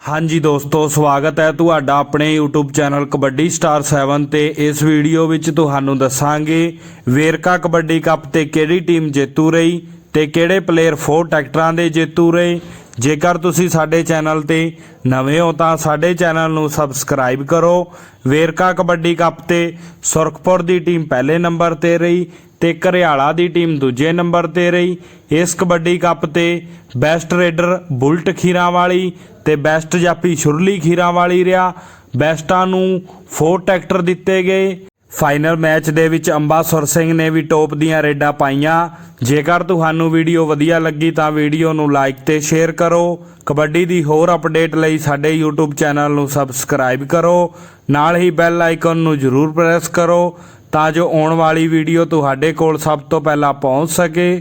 ਹਾਂਜੀ ਦੋਸਤੋ, ਸਵਾਗਤ ਹੈ ਤੁਹਾਡਾ ਆਪਣੇ YouTube ਚੈਨਲ ਕਬੱਡੀ ਸਟਾਰ 7 ਤੇ। ਇਸ ਵੀਡੀਓ ਵਿੱਚ ਤੁਹਾਨੂੰ ਦੱਸਾਂਗੇ ਵੇਰਕਾ ਕਬੱਡੀ ਕੱਪ ਤੇ ਕਿਹੜੀ ਟੀਮ ਜੇਤੂ ਰਹੀ ਤੇ ਕਿਹੜੇ ਪਲੇਅਰ ਫੋਰ ਟਰੈਕਟਰਾਂ ਦੇ ਜੇਤੂ ਰਹੇ ਜੇਕਰ ਤੁਸੀਂ ਸਾਡੇ ਚੈਨਲ ਤੇ ਨਵੇਂ ਹੋ ਤਾਂ ਸਾਡੇ ਚੈਨਲ ਨੂੰ ਸਬਸਕ੍ਰਾਈਬ ਕਰੋ। ਵੇਰਕਾ ਕਬੱਡੀ ਕੱਪ ਤੇ ਸੁਰਖਪੁਰ ਦੀ ਟੀਮ ਪਹਿਲੇ ਨੰਬਰ ਤੇ ਰਹੀ ਤੇ ਘਰਿਆਲਾ ਦੀ ਟੀਮ ਦੂਜੇ ਨੰਬਰ ਤੇ ਰਹੀ। ਇਸ ਕਬੱਡੀ ਕੱਪ ਤੇ ਬੈਸਟ ਰੇਡਰ ਬੁਲਟ ਖੀਰਾਂ ਵਾਲੀ ਤੇ ਬੈਸਟ ਜਾਪੀ ਸ਼ੁਰਲੀ ਖੀਰਾਂ ਵਾਲੀ ਰਿਹਾ। ਬੈਸਟਾਂ ਨੂੰ ਫੋਰ ਟਰੈਕਟਰ ਦਿੱਤੇ ਗਏ। ਫਾਈਨਲ ਮੈਚ ਦੇ ਵਿੱਚ ਅੰਬਾਸੁਰ ਸਿੰਘ ਨੇ ਵੀ ਟੋਪ ਦੀਆਂ ਰੇਡਾਂ ਪਾਈਆਂ। ਜੇਕਰ ਤੁਹਾਨੂੰ ਵੀਡੀਓ ਵਧੀਆ ਲੱਗੀ ਤਾਂ ਵੀਡੀਓ ਨੂੰ ਲਾਈਕ ਤੇ ਸ਼ੇਅਰ ਕਰੋ। ਕਬੱਡੀ ਦੀ ਹੋਰ ਅਪਡੇਟ ਲਈ ਸਾਡੇ YouTube ਚੈਨਲ ਨੂੰ ਸਬਸਕ੍ਰਾਈਬ ਕਰੋ। ਨਾਲ ਹੀ ਬੈਲ ਆਈਕਨ ਨੂੰ ਜ਼ਰੂਰ ਪ੍ਰੈਸ ਕਰੋ ਤਾਂ ਜੋ ਆਉਣ ਵਾਲੀ ਵੀਡੀਓ ਤੁਹਾਡੇ ਕੋਲ ਸਭ ਤੋਂ ਪਹਿਲਾਂ ਪਹੁੰਚ ਸਕੇ।